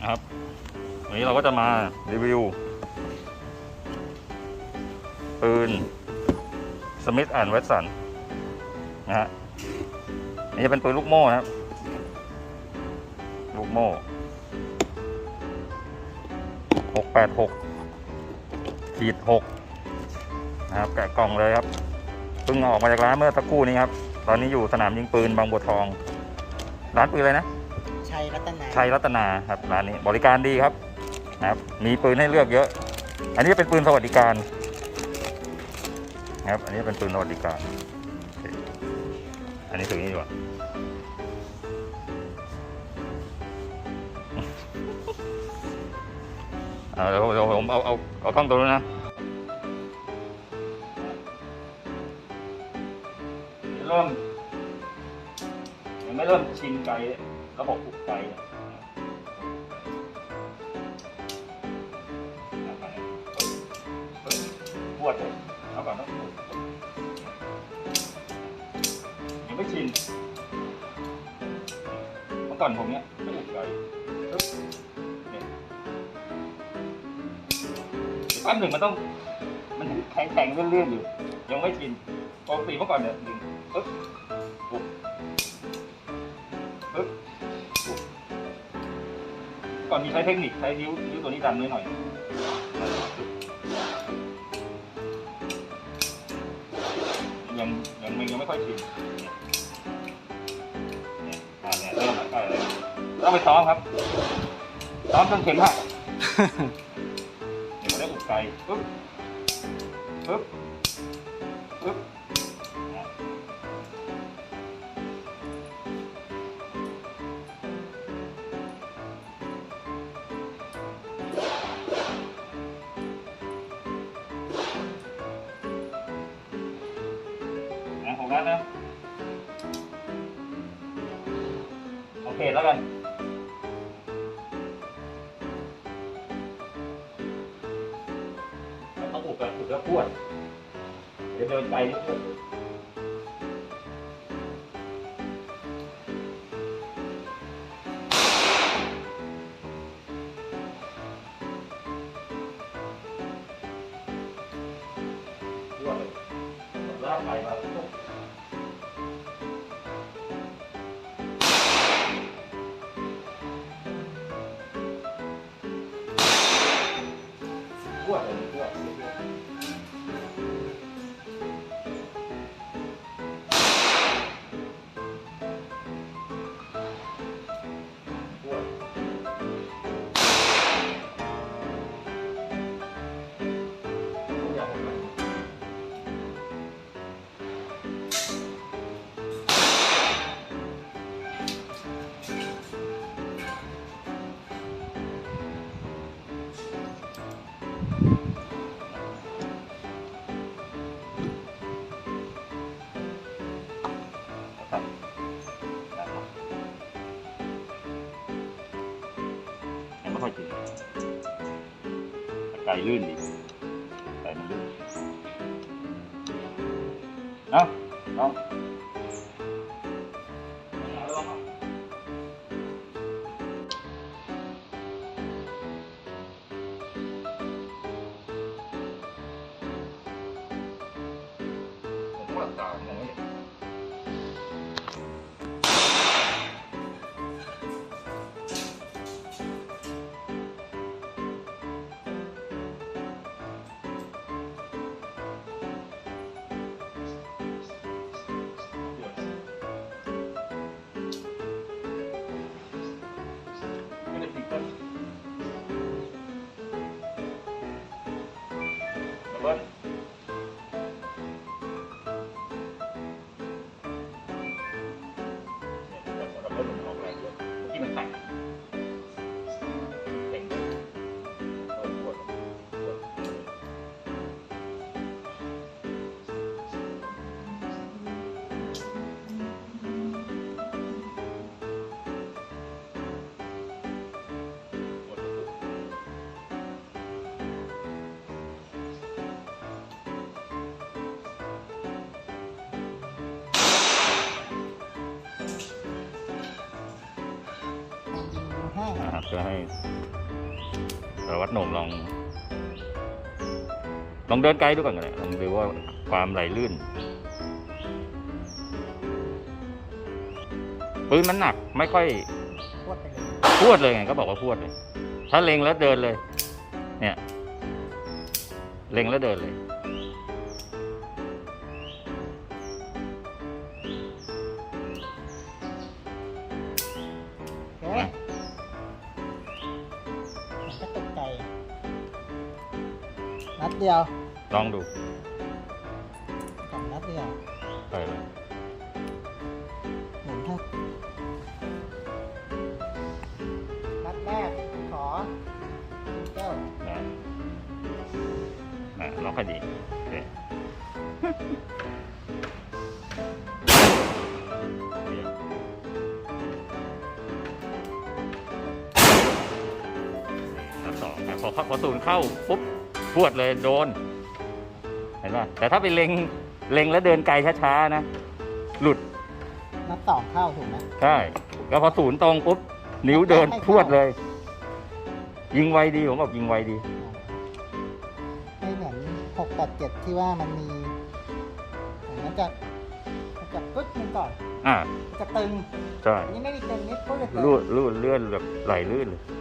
นะครับวันนี้เราก็จะมารีวิวปืน Smith and Wesson นะฮะนี่จะเป็นปืนลูกโม่นะครับ ลูกโม่หกแปดหกขีดหกนะครับแกะกล่องเลยครับเพิ่งอออกมาจากร้านเมื่อสักครู่นี้ครับ ตอนนี้อยู่สนามยิงปืนบางบัวทอง ร้านปืนอะไรนะ ชัยรัตนาชัยรัตนาครับร้านนี้บริการดีครับนะครับ มีปืนให้เลือกเยอะ อันนี้เป็นปืนสวัสดิการนะครับ อันนี้เป็นปืนสวัสดิการโอเคอันนี้ถืออย่างนี้ดีกว่าเอาเดี๋ยวเดี๋ยวผมเอาเอาเอากล้องตัวนู้นนะเริ่มยังไม่เริ่มชินไก ลระบบปลุกไกเนี่ยปวดเลยเอาก่อนนะยังไม่ชินเมื่อก่อนผมเนี้ยไม่ปลุกไกปึ๊บเนี่ยแป๊บหนึ่งมันต้อง มันแข็งแข็งๆเลื่อนๆอยู่ ยังไม่ชินปกติเมื่อก่อนเนี่ยดึงปึ๊บปุ๊บปึ๊บ ก่อนมีใช้เทคนิคใช้นิ้วนิ้วตัวนี้ดันไว้หน่อยยังยังยังไม่ค่อยชินเนี่ยเนี่ยอ่าเนี่ยเริ่มแล้วใกล้แล้วต้องไปซ้อมครับซ้อมจนเข็มหักเดี๋ยวได้อุดไกปึ๊บปึ๊บปึ๊บ นะของนัดนะโอเคแล้วกันต้องอุดแบบอุดแล้วพวดเดี๋ยวเดินไปนี่พวดพวดเลยลากไปมาปุ๊บ พว ไก่ลื่นดีไ Então, นะครับเพื่อให้สารวัตรโหน่งลอง ลองเดินไกลดูก่อนก็ได้ลองดูว่าความไหลลื่นปืนมันหนักไม่ค่อยพวดเลยไงก็บอกว่าพวดเลย ถ้าเล็งแล้วเดินเลย เนี่ย เล็งแล้วเดินเลย นัดเดียว ลองดูสองนัดเดียวไปเลยหมุนครับนัดแรกขอแก้วนะนะล็อกให้ดีโอเคเยี่ยมนัดสองนะพอเข้าพอศูนย์เข้าปุ๊บ พวดเลยโดน เห็นป่ะแต่ถ้าไปเล็งเล็งแล้วเดินไกลช้าๆนะ หลุดนัดสองเข้าถูกไหมใช่แล้วพอศูนย์ตรงปุ๊บนิ้วเดินไม่เข้าพวดเลย ยิงไวดีผมบอกยิงไวดีไม่เหมือนหกแปดเจ็ดที่ว่ามันมีมันจะมันจะปึ๊ดมันก่อนอ่ามันจะตึงใช่อันนี้ไม่มีตึงนิดปึ๊ดเลยรูดรูดเลื่อนแบบไหลลื่นเลยอ